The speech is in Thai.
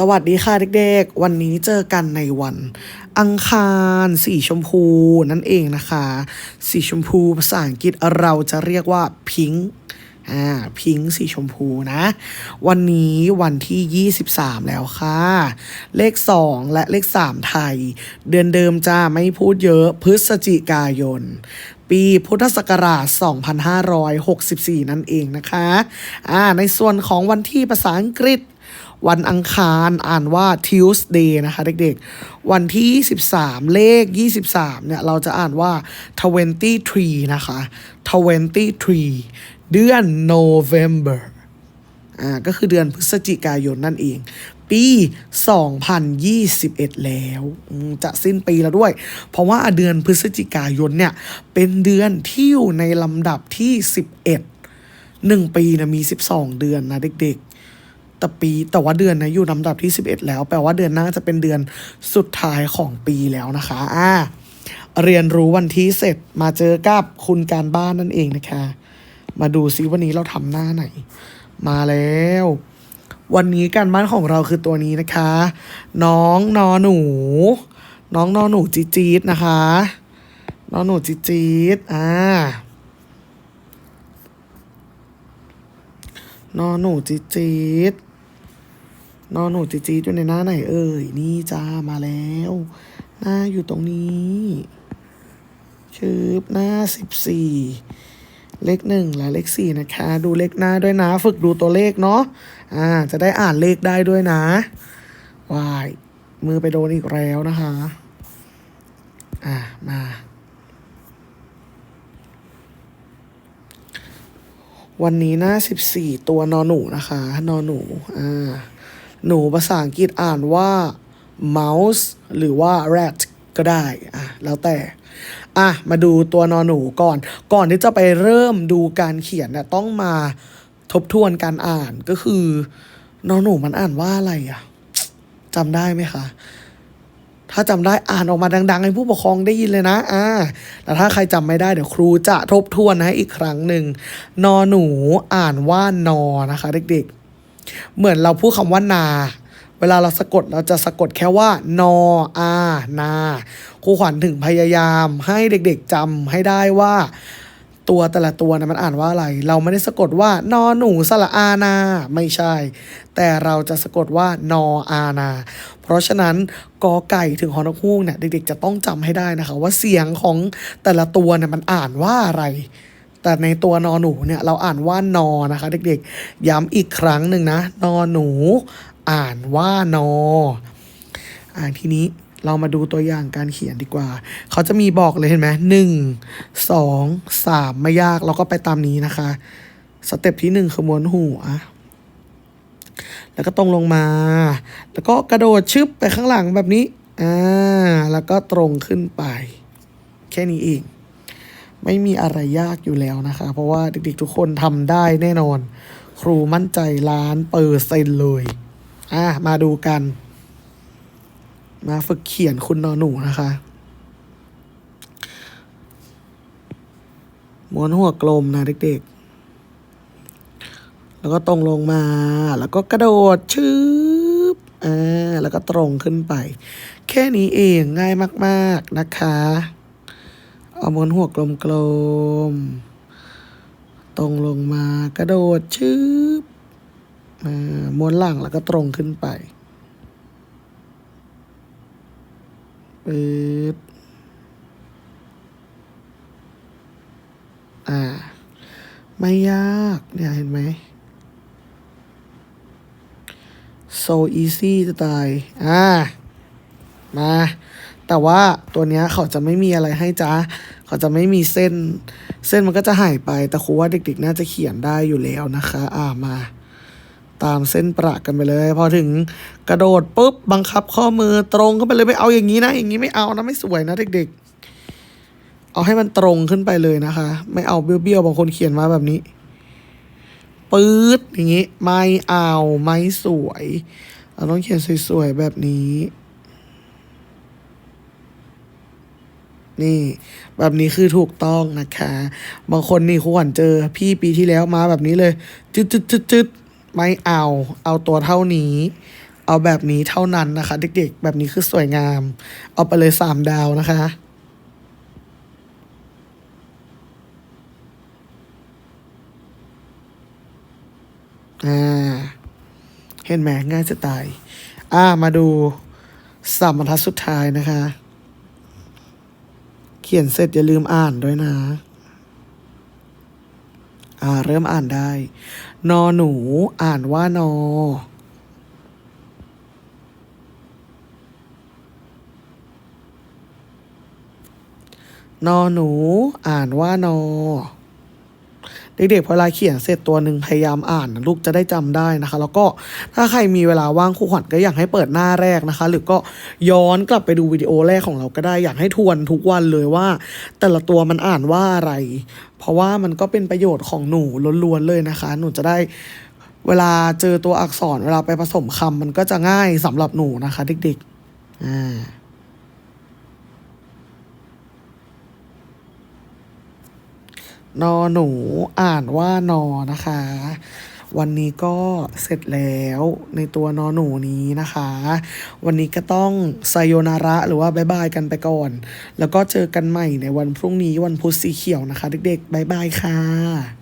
สวัสดีค่ะเด็กๆ วันนี้เจอกันในวัน อังคารสีชมพูนั่นเองนะคะ สีชมพูภาษาอังกฤษเราจะเรียกว่าพิงค์อ่าพิงค์สีชมพูนะ วันนี้วันที่ 23 แล้วค่ะ เลข 2 และเลข 3 ไทย เดือนเดิมจ้าไม่พูดเยอะพฤศจิกายน ปีพุทธศักราช 2564 นั่นเองนะคะอ่าในส่วนของวันที่ภาษาอังกฤษ วันอังคารอ่านว่า Tuesday นะคะเด็กๆ วันที่ 23 เลข 23 เนี่ย เราจะอ่านว่า 23 นะคะ 23 เดือน November อ่า ก็คือเดือนพฤศจิกายนนั่นเอง ปี 2021 แล้วจะสิ้นปีแล้วด้วย เพราะว่าเดือนพฤศจิกายนเนี่ย เป็นเดือนที่อยู่ในลำดับที่ 11 1 ปีนะมี 12 เดือนนะเด็กๆ แต่ปีแต่ว่าเดือนนะอยู่ลำดับที่ 11 แล้ว แปลว่าเดือนหน้าจะเป็นเดือนสุดท้ายของปีแล้วนะคะอ่าเรียนรู้วันที่เสร็จมาเจอกับคุณการบ้านนั่นเองนะคะ มาดูซิวันนี้เราทำหน้าไหน มาแล้ว วันนี้การบ้านของเราคือตัวนี้นะคะ น้องนอหนู น้องนอหนูจีจีดนะคะนอหนูจีจีดอ่านอหนูจีจีด นอนหนูจีจีดอยู่ในหน้าไหนเอ่ย นี่จ้ามาแล้ว หน้าอยู่ตรงนี้ชืบหน้าสิบสี่เลขหนึ่งและเลขสี่นะคะ ดูเลขหน้าด้วยนะ ฝึกดูตัวเลขเนาะอ่า จะได้อ่านเลขได้ด้วยนะวายมือไปโดนอีกแล้วนะคะ อ่ามาวันนี้หน้าสิบสี่ตัวนอนหนูนะคะ นอนหนู อ่า หนูภาษาอังกฤษอ่านว่า mouse หรือว่า rat ก็ได้อะแล้วแต่อะมาดูตัวนอหนูก่อน ก่อนที่จะไปเริ่มดูการเขียนเนี่ยต้องมาทบทวนการอ่านก็คือนอหนูมันอ่านว่าอะไรอะจำได้ไหมคะถ้าจำได้อ่านออกมาดัง ๆ ให้ผู้ปกครองได้ยินเลยนะ อ่า แต่ถ้าใครจำไม่ได้เดี๋ยวครูจะทบทวนให้อีกครั้งหนึ่ง นอหนูอ่านว่านอนะคะ เด็กๆ เหมือนเราพูดคำว่านา เวลาเราสะกดเราจะสะกดแค่ว่านออานาครูขวัญถึงพยายามให้เด็กๆจำให้ได้ว่าตัวแต่ละตัวนะมันอ่านว่าอะไร เราไม่ได้สะกดว่านอหนูสระอานา ไม่ใช่ แต่เราจะสะกดว่านออานา เพราะฉะนั้นกอไก่ถึงฮอนกฮูกเนี่ยเด็กๆจะต้องจำให้ได้นะคะ ว่าเสียงของแต่ละตัวเนี่ยมันอ่านว่าอะไร แต่ในตัวนอหนูเนี่ยเราอ่านว่านอนะคะ เด็กๆ ย้ำอีกครั้งหนึ่งนะนอหนู อ่านว่านออ่าทีนี้เรามาดูตัวอย่างการเขียนดีกว่า เขาจะมีบอกเลยเห็นไหมหนึ่งสองสามไม่ยากเราก็ไปตามนี้นะคะ สเต็ปที่หนึ่งคือม้วนหัวแล้วก็ตรงลงมา แล้วก็กระโดดชึบไปข้างหลังแบบนี้ อ่า แล้วก็ตรงขึ้นไป แค่นี้เอง ไม่มีอะไรยากอยู่แล้วนะคะ เพราะว่าเด็กๆทุกคนทำได้แน่นอน ครูมั่นใจล้านเปอร์เซ็นต์เลย อะ มาดูกัน มาฝึกเขียนคุณนอหนูนะคะม้วนหัวกลมนะเด็กๆ แล้วก็ตรงลงมา แล้วก็กระโดดชืบอ่า แล้วก็ตรงขึ้นไป แค่นี้เองง่ายมาก ๆนะคะ เอาม้วนหัวกลมๆ ตรงลงมากระโดดชืบม้วนหลังแล้วก็ตรงขึ้นไปปึ๊ดอ่า ไม่ยากเนี่ยเห็นไหม so easy จะตาย อ่า มา แต่ว่าตัวเนี้ยเขาจะไม่มีอะไรให้จ้าเขาจะไม่มีเส้น เส้นมันก็จะหายไป แต่ครูว่าเด็กๆ น่าจะเขียนได้อยู่แล้วนะคะ อ่ามา ตามเส้นประกันไปเลย พอถึงกระโดดปุ๊บบังคับข้อมือตรงเข้าไปเลยไม่เอาอย่างนี้นะ อย่างนี้ไม่เอานะไม่สวยนะเด็ก ๆ เอาให้มันตรงขึ้นไปเลยนะคะ ไม่เอาเบี้ยวๆบางคนเขียนมาแบบนี้ปื๊ดอย่างนี้ ไม่เอาไม่สวย เราต้องเขียนสวยๆแบบนี้ นี่ แบบนี้คือถูกต้องนะคะ บางคนนี่ขวัญเจอพี่ปีที่แล้วมาแบบนี้เลย จึดจึดจึดจึดไม่เอา เอาตัวเท่านี้ เอาแบบนี้เท่านั้นนะคะ เด็กๆ แบบนี้คือสวยงาม เอาไปเลยสามดาวนะคะอ่าเห็นไหมง่ายจะตาย อ่ามาดูสามบรรทัดสุดท้ายนะคะ เขียนเสร็จอย่าลืมอ่านด้วยนะ อ่าเริ่มอ่านได้ นอหนูอ่านว่านอ นอหนู อ่านว่านอ เด็กๆพอเวลาเขียนเสร็จตัวหนึ่งพยายามอ่านลูกจะได้จำได้นะคะ แล้วก็ถ้าใครมีเวลาว่างครูขวัญก็อยากให้เปิดหน้าแรกนะคะ หรือก็ย้อนกลับไปดูวิดีโอแรกของเราก็ได้อยากให้ทวนทุกวันเลยว่า แต่ละตัวมันอ่านว่าอะไร เพราะว่ามันก็เป็นประโยชน์ของหนูล้วนๆเลยนะคะ หนูจะได้เวลาเจอตัวอักษรเวลาไปผสมคำมันก็จะง่ายสำหรับหนูนะคะ เด็กๆอ่า นอหนูอ่านว่านอนะคะ วันนี้ก็เสร็จแล้วในตัวนอหนูนี้นะคะ วันนี้ก็ต้องไซโยนาระหรือว่าบายบายกันไปก่อน แล้วก็เจอกันใหม่ในวันพรุ่งนี้วันพุธสีเขียวนะคะ เด็กๆบายบายค่ะ